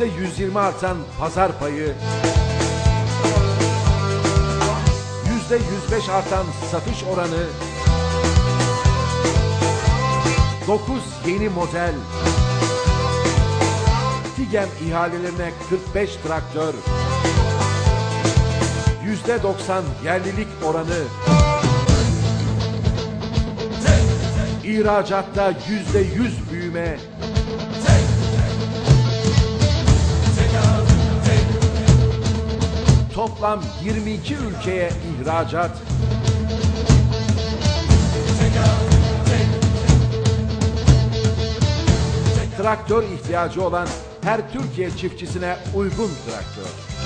%20 artan pazar payı, %105 artan satış oranı, 9 yeni model, TİGEM ihalelerine 45 traktör, %90 yerlilik oranı, ihracatta %100 büyüme, toplam 22 ülkeye ihracat, traktör ihtiyacı olan her Türkiye çiftçisine uygun traktör.